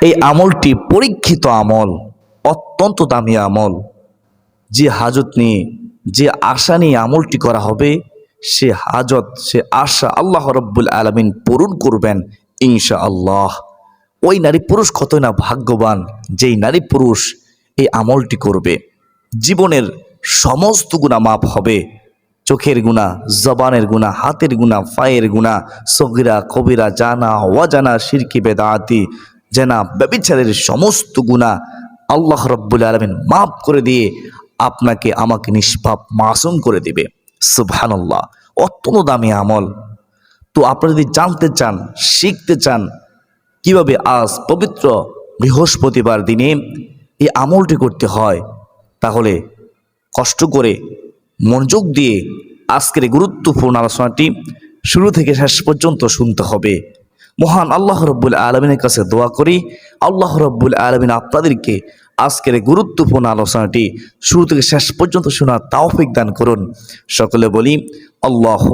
এই আমলটি পরীক্ষিত আমল, অত্যন্ত দামি আমল। যে হাজত নিয়ে, যে আশা নিয়ে আমলটি করা হবে, সে হাজত, সে আশা আল্লাহ রব্বুল আলমিন পূরণ করবেন ইনশা আল্লাহ ওই নারী পুরুষ কতই না ভাগ্যবান, যেই নারী পুরুষ এই আমলটি করবে। জীবনের সমস্ত গুণা মাপ হবে। চোখের গুণা জবানের গুণা হাতের গুণা পায়ের গুণা সগিরা, কবিরা, জানা ওয়াজানা শিরকি বেদাতি জানা ব্যবিচারের সমস্ত গুণা আল্লাহ রব্বুল আলমিন মাফ করে দিয়ে আপনাকে, আমাকে নিষ্পাপ, মাসুম করে দিবে। সুবহানাল্লাহ। অত্যন্ত দামি আমল। তো আপনারা যদি জানতে চান, শিখতে চান, কীভাবে আজ পবিত্র বৃহস্পতিবার দিনে এই আমলটি করতে হয়, তাহলে কষ্ট করে মনোযোগ দিয়ে আজকের গুরুত্বপূর্ণ আলোচনাটি শুরু থেকে শেষ পর্যন্ত শুনতে হবে। মহান আল্লাহ রব্বুল আলমিনের কাছে দোয়া করি। আল্লাহ রব্বুল আলমিন আপনাদেরকে আজকের গুরুত্বপূর্ণ আলোচনাটি শুরু থেকে শেষ পর্যন্ত শোনার তাওফিক দান করুন। সকলে বলি আল্লাহ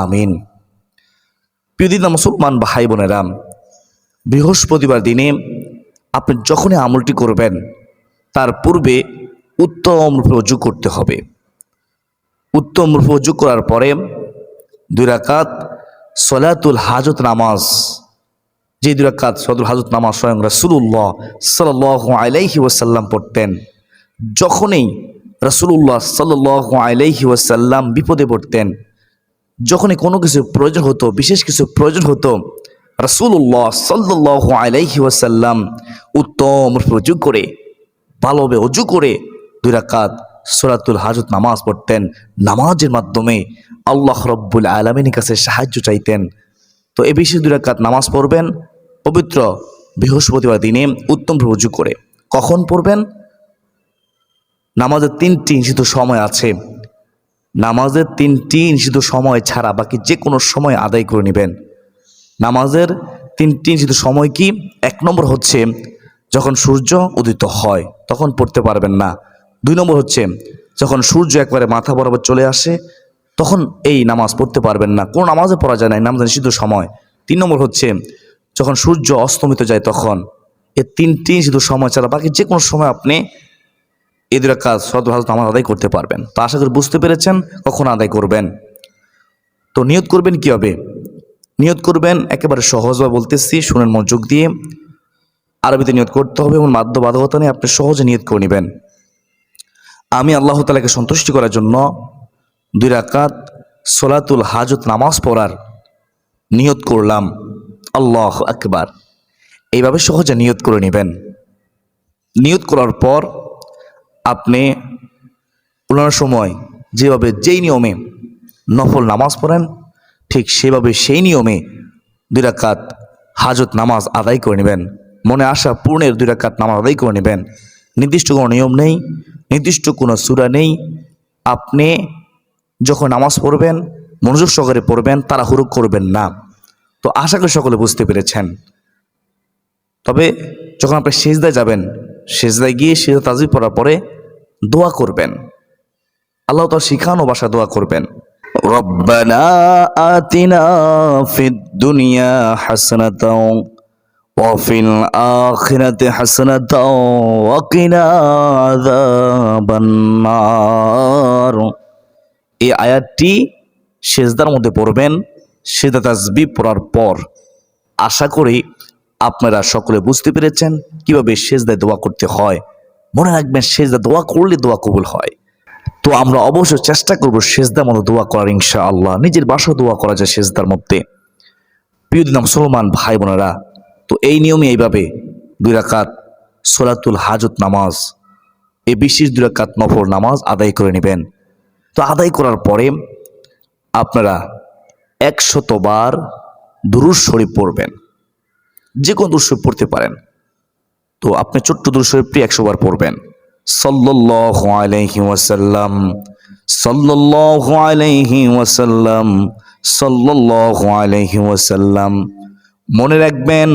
আমিন। প্রিয়দিনা মুসলমান ভাই বোনেরা, বৃহস্পতিবার দিনে আপনি যখনই আমলটি করবেন, তার পূর্বে উত্তম রূপে অজু করতে হবে। উত্তম রূপে অজু করার পরে দুই রাকাত সলাতুল হাজত নামাজ যে দুই রাকাত সদুল হাজত নামাজ স্বয়ং রাসুল্লাহ সাল আলাইহি ওয়াসাল্লাম পড়তেন, যখনই রাসুল্লাহ সাল আলাইহি ওয়াসাল্লাম বিপদে পড়তেন, যখনই কোনো কিছু প্রয়োজন হতো, বিশেষ কিছু প্রয়োজন হতো রাসুল্লাহ সাল্লাহ আলাইহি ওয়াসাল্লাম উত্তম রূপে করে, ভালোভাবে অজু করে দুই রাকাত সোরাতুল হাজত নামাজ পড়তেন। নামাজের মাধ্যমে আল্লাহ রব্বুল আলমিনের কাছে সাহায্য চাইতেন তো এ বিষয়ে দুই রাকাত নামাজ পড়বেন, পবিত্র বৃহস্পতিবার দিনে উত্তম রূপে অজু করে। কখন পড়বেন? নামাজের তিনটি নিষিদ্ধ সময় আছে। নামাজের তিনটি নিষিদ্ধ সময় ছাড়া বাকি যে কোনো সময় আদায় করে নেবেন। নামাজের তিনটি নিষিদ্ধ সময় কি? এক নম্বর হচ্ছে যখন সূর্য উদিত হয়, তখন পড়তে পারবেন না। দুই নম্বর হচ্ছে যখন সূর্য একবারে মাথা বরাবর চলে আসে তখন এই নামাজ পড়তে পারবেন না। কোনো নামাজে পড়া যায় না, এই নামাজের নিষিদ্ধ সময়। তিন নম্বর হচ্ছে, যখন সূর্য অস্তমিত যায় তখন এই তিনটি নিষিদ্ধ সময় ছাড়া বাকি যে কোনো সময় আপনি এদের কাজ সদ ভালো নামাজ আদায় করতে পারবেন। তো আশা করি বুঝতে পেরেছেন কখন আদায় করবেন। তো নিয়ত করবেন কি হবে? নিয়ত করবেন, একেবারে সহজভাবে বলতেছি, শুনেন মনোযোগ দিয়ে। আরবিতে নিয়ত করতে হবে এবং বাধ্য বাধকতা নিয়ে আপনি সহজে নিয়ত করে নেবেন। আমি আল্লাহ তালাকে সন্তুষ্টি করার জন্য দুই রাকাত সোলাতুল হাজত নামাজ পড়ার নিয়ত করলাম। আল্লাহ আকবার। এইভাবে সহজে নিয়ত করে নেবেন। নিয়ত করার পর আপনি উলানোর সময় যেভাবে যেই নিয়মে নফল নামাজ পড়েন, ঠিক সেভাবে সেই নিয়মে দুই রাকাত হাজত নামাজ আদায় করে নেবেন। মনে আসা পূর্ণের দুই রাকাত নামাজ আদায় করে নেবেন। নির্দিষ্ট কোনো নিয়ম নেই, নির্দিষ্ট কোনো সুরা নেই। আপনি যখন নামাজ পড়বেন মনোযোগ সহকারে পড়বেন তারা হুরুক করবেন না তো আশা করি সকলে বুঝতে পেরেছেন তবে যখন আপনি সেজদায় যাবেন সেজদায় গিয়ে সেজদা তাজিব পড়ার পরে দোয়া করবেন আল্লাহ তার শিখানো ভাষা দোয়া করবেন ربنا آتنا في الدنيا حسنة وفي الآخرة حسنة وقنا عذاب النار এই আয়াতটি সেজদার মধ্যে পড়বেন, সেজদা তাজবি পড়ার পর। আশা করি আপনারা সকলে বুঝতে পেরেছেন কীভাবে সেজদায় দোয়া করতে হয়। মনে রাখবেন, সেজদা দোয়া করলে দোয়া কবুল হয়। তো আমরা অবশ্যই চেষ্টা করব সেজদার মতো দোয়া করার ইনশা আল্লাহ নিজের বাসা দোয়া করা যায় সেজদার মধ্যে। প্রিয় দিন মুসলমান ভাই বোনেরা, তো এই নিয়মে এইভাবে দুই রাকাত সোলাতুল হাজত নামাজ, এই বিশেষ দুই রাকাত নফর নামাজ আদায় করে নেবেন। তো আদায় করার পরে আপনারা একশতবার দুরুজ শরীফ পড়বেন। যে কোনো দুরুজ শরীফ পড়তে পারেন। তো আপনি ছোট্ট দুরুজ শরীফটি একশো বার পড়বেন। সাল্লাল্লাহু আলাইহি ওয়াসাল্লাম, সাল্লাল্লাহু আলাইহি ওয়াসাল্লাম, সাল্লাল্লাহু আলাইহি ওয়াসাল্লাম। মনে রাখবেন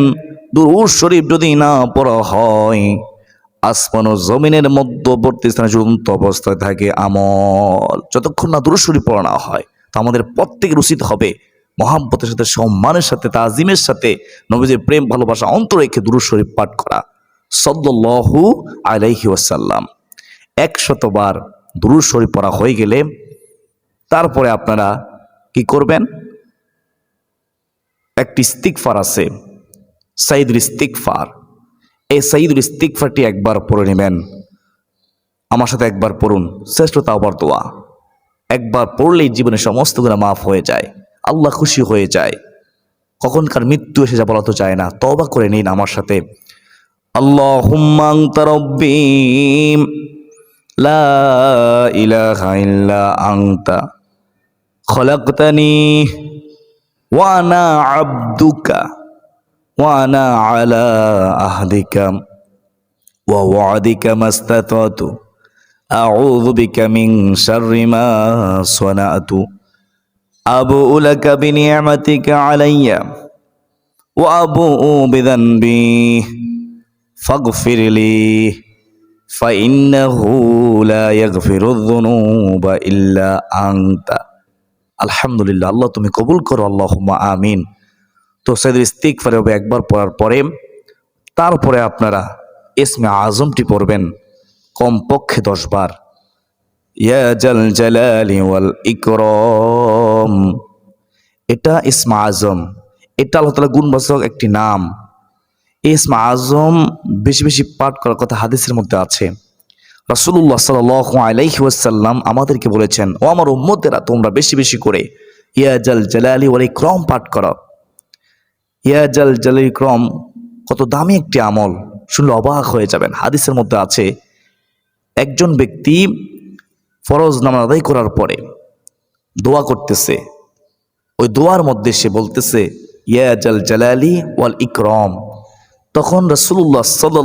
দুরুজ শরীফ যদি না পড়া হয় আসমান ও জমিনের মধ্যবর্তী স্থানে ঝুলন্ত অবস্থায় থাকে আমল। যতক্ষণ না দুরুজ শরীফ পড়া না হয়, তা আমাদের প্রত্যেকের উচিত হবে। মহাব্বতের সাথে, সম্মানের সাথে, তাজিমের সাথে, নবীজির প্রেম, ভালোবাসা, অন্তর রেখে শরীফ পাঠ করা। সদ্দল্লাহু আলাইহি ওয়াসাল্লাম। একশতবার শরীফ পড়া হয়ে গেলে, তারপরে আপনারা কি করবেন? একটি ইস্তিকফার আছে, সাইদুল ইস্তিকফার এই সাইদুল ইস্তিকফারটি একবার পড়ে নেবেন। আমার সাথে একবার পড়ুন। শ্রেষ্ঠ তাওবার দোয়া। একবার পড়লেই জীবনে সমস্ত গুণা মাফ হয়ে যায়। আল্লাহ খুশি হয়ে যায়। কখনকার মৃত্যু এসে যা বলা তো চায় না। তবা করে নিন আমার সাথে। আল্লাহ লা আংতা ওয়ানা আব্দুকা ওয়ানা আলা আহদিকা ওয়া ওয়াদিকা মাস্তাতাতু আউযু বিকা মিন শাররি মা সানাতু আবু উলাকা বিনিয়ামাতিকা আলাইয়া ওয়া আবু বিযানবি ফাগফিরলি فإنه لا يغفر الذنوب إلا أنت. الحمد لله. الله, তুমি কবুল করো, আল্লাহুম্মা আমিন। তো সেদের ইস্তিগফার হবে একবার পড়ার পরে, তারপরে আপনারা ইসমে আজমটি পড়বেন, কমপক্ষে দশ বার ইয়া ওয়াল ইকরম। এটা ইসমা আজম। এটা আল্লাহ তালা গুণবাচক একটি নাম। ইসমা আজম বেশি বেশি পাঠ করার কথা হাদিসের মধ্যে আছে। রাসুল্লাহ সাল আলাইহি ওয়াসাল্লাম আমাদেরকে বলেছেন, ও আমার উম্মতেরা, তোমরা বেশি বেশি করে ইয়া জাল জালালি ওয়াল ইকরম পাঠ করো। ইয়া জাল জালালি ইকরম, কত দামি একটি আমল, শুনলে অবাক হয়ে যাবেন। হাদিসের মধ্যে আছে, একজন ব্যক্তি ফরজ নামাজ আদায় করার পরে দোয়া করতেছে। ওই দোয়ার মধ্যে সে বলতেছে, ইয়া জাল জালালি ওয়াল ইকরম। তখন রসুল্লাহ সাল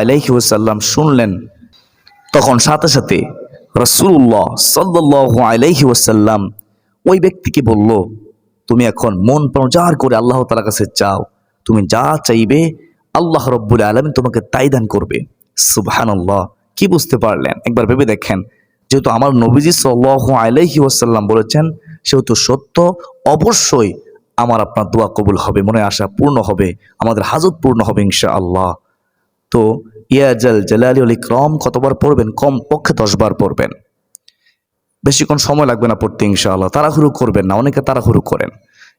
আলাইহি ওসাল্লাম শুনলেন, তখন সাথে সাথে রসুল্লাহ সাল্লাহ আলাইহি ওসাল্লাম ওই ব্যক্তিকে বলল তুমি এখন মন প্রচার করে আল্লাহ তালার কাছে চাও তুমি যা চাইবে আল্লাহ রব্বুল আলমিন তোমাকে তাই দান করবে। সুবহানাল্লাহ। কি বুঝতে পারলেন? একবার ভেবে দেখেন। যেহেতু আমার নবীজি সাল্লাহ আলাইহি ওয়াসাল্লাম বলেছেন, সেহেতু সত্য অবশ্যই আমার আপনার দোয়া কবুল হবে, মনে আশা পূর্ণ হবে, আমাদের হাজত পূর্ণ হবে ইনশা আল্লাহ তো ইয়াজাল জালালি আল ইকরম কতবার পড়বেন? কম পক্ষে দশবার পড়বেন। বেশিক্ষণ সময় লাগবে না পড়তে ইনশাআল্লাহ। তাড়াহুড়ো করবেন না অনেকে তাড়াহুড়ো করেন।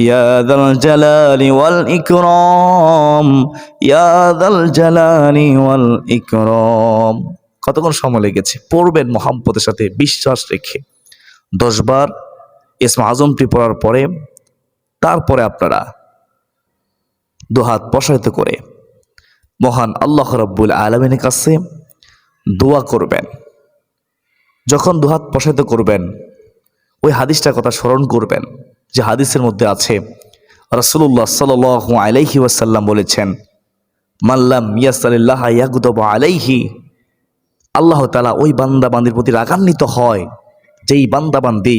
يا ذا الجلال والإكرام يا ذا الجلال والإكرام কতক্ষণ সময় লেগেছে পড়বেন মোহাম্মদের সাথে বিশ্বাস রেখে দশবার ইসমা আজমটি পড়ার পরে তারপরে আপনারা দুহাত প্রসারিত করে মহান আল্লাহ রব্বুল আলমিনের কাছে দোয়া করবেন যখন দুহাত প্রসারিত করবেন ওই হাদিসটার কথা স্মরণ করবেন যে হাদিসের মধ্যে আছে রসুল্লাহ সাল আলাইহি ওয়াসাল্লাম বলেছেন মাল্লাম ইয়াসাল্লাহ ইয়াকুদব আলাইহি আল্লাহ তালা ওই বান্দা বান্দির প্রতি রাগান্বিত হয়, যেই বান্দা বান্দি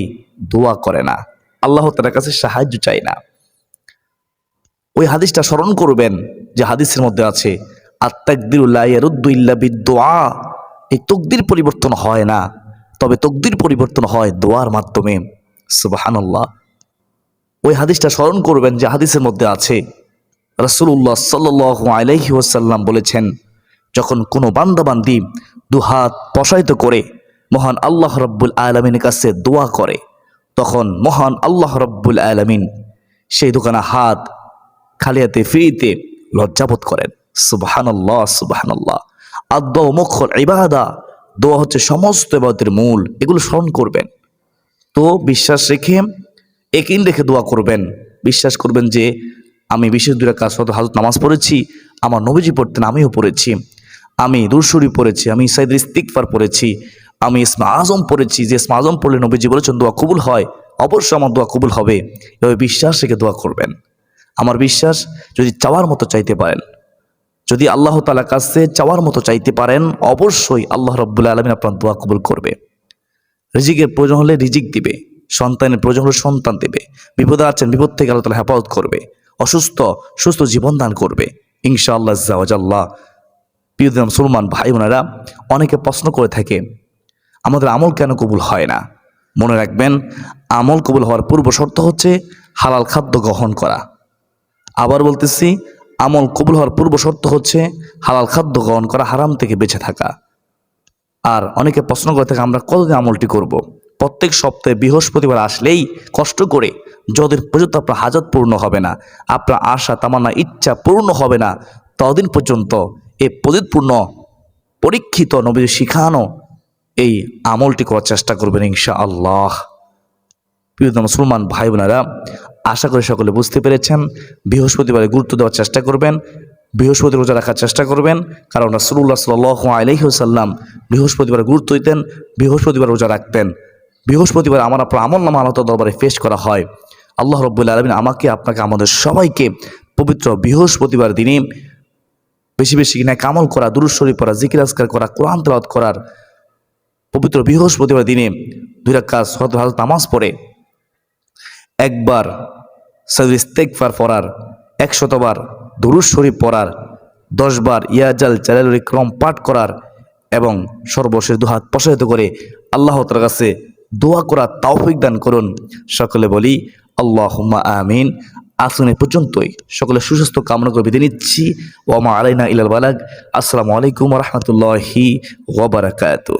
দোয়া করে না। আল্লাহ তালার কাছে সাহায্য চায় না। ওই হাদিসটা স্মরণ করবেন যে হাদিসের মধ্যে আছে আত্মাকদিরুল্লাহ এই তকদির পরিবর্তন হয় না, তবে তকদির পরিবর্তন হয় দোয়ার মাধ্যমে। সুবাহান্লাহ ওই হাদিসটা স্মরণ করবেন যে হাদিসের মধ্যে আছে। রসুল্লাহ সাল আলাইহি ওসাল্লাম বলেছেন, যখন কোনো বান্দাবান্দি দুহাত প্রসারিত করে মহান আল্লাহ রব্বুল আলমিনের কাছে দোয়া করে, তখন মহান আল্লাহ রব্বুল আলমিন সেই দোকানে হাত খালি ফিরিতে লজ্জাবোধ করেন। সুবাহান্লাহ সুবাহান্লাহ আদ মুখল ইবাদা, দোয়া হচ্ছে সমস্ত এবাদতের মূল। এগুলো স্মরণ করবেন। তো বিশ্বাস রেখে একিন রেখে দোয়া করবেন। বিশ্বাস করবেন যে, আমি বিশেষ দূরে কাজ হয়তো হাজত নামাজ পড়েছি, আমার নবীজি পড়তেন, আমিও পড়েছি। আমি দুরসুরি পড়েছি, আমি সাইদ ইস্তিকফার পড়েছি, আমি ইসমা আজম পড়েছি। যে ইসমা আজম পড়লে নবীজি বলেছেন, দোয়া কবুল হয়। অবশ্যই আমার দোয়া কবুল হবে। এভাবে বিশ্বাস রেখে দোয়া করবেন। আমার বিশ্বাস, যদি চাওয়ার মতো চাইতে পারেন, যদি আল্লাহ তালা কাছে চাওয়ার মতো চাইতে পারেন, অবশ্যই আল্লাহ রব্বুল্লা আলমিন আপনার দোয়া কবুল করবে। রিজিকের প্রয়োজন হলে রিজিক দিবে। সন্তানের প্রয়োজন হলে সন্তান দেবে। বিপদে আছেন, বিপদ থেকে আল্লাহ তালা হেফাজত করবে। অসুস্থ, সুস্থ জীবন দান করবে। ইনশাআল্লাহ জাওয়াজাল্লাহ প্রিয় মুসলমান ভাই বোনেরা, অনেকে প্রশ্ন করে থাকে, আমাদের আমল কেন কবুল হয় না? মনে রাখবেন, আমল কবুল হওয়ার পূর্ব শর্ত হচ্ছে হালাল খাদ্য গ্রহণ করা। আবার বলতেছি, আমল কবুল হওয়ার পূর্ব শর্ত হচ্ছে হালাল খাদ্য গ্রহণ করা হারাম থেকে বেঁচে থাকা। আর অনেকে প্রশ্ন করে থাকে, আমরা কতদিন আমলটি করব। প্রত্যেক সপ্তাহে বৃহস্পতিবার আসলেই কষ্ট করে যতদিন পর্যন্ত আপনার হাজত পূর্ণ হবে না, আপনার আশা, তামান্না, ইচ্ছা পূর্ণ হবে না, ততদিন পর্যন্ত এই পরিপূর্ণ পরীক্ষিত নবীর শিখানো এই আমলটি করার চেষ্টা করবেন ইনশা আল্লাহ প্রিয় মুসলমান ভাই বোনেরা, আশা করি সকলে বুঝতে পেরেছেন, বৃহস্পতিবারে গুরুত্ব দেওয়ার চেষ্টা করবেন, বৃহস্পতি রোজা রাখার চেষ্টা করবেন, কারণ রাসুল্লাহ সাল আলহিহসাল্লাম বৃহস্পতিবার গুরুত্ব দিতেন, বৃহস্পতিবার রোজা রাখতেন। বৃহস্পতিবার আমার আপনার আমল নামা আল্লাহ দরবারে পেশ করা হয়। আল্লাহ রব্বুল্লা আলমিন আমাকে, আপনাকে, আমাদের সবাইকে পবিত্র বৃহস্পতিবার দিনে বেশি বেশি কিনা কামল করা দুরুশ্বরী পড়া, জিকির আজকার করা, কোরআন তেলাওয়াত করার পবিত্র বৃহস্পতিবার দিনে দুই রাকাত সহত হাজত নামাজ পড়ে। একবার সৈয়দ ইস্তেকফার পড়ার একশতবার দুরুজ শরীফ পড়ার দশবার ইয়াজাল চালালুল ক্রম পাঠ করার এবং সর্বশেষ দুহাত প্রসারিত করে আল্লাহ তার কাছে দোয়া করার তাওফিক দান করুন। সকলে বলি আল্লাহ আমিন। আসুন এ পর্যন্তই। সকলে সুস্বাস্থ্য কামনা করে বিদায় নিচ্ছি। ওমা আলাইনা ইলাল বালাক আসসালামু আলাইকুম রহমতুল্লাহি ওবরাকাতু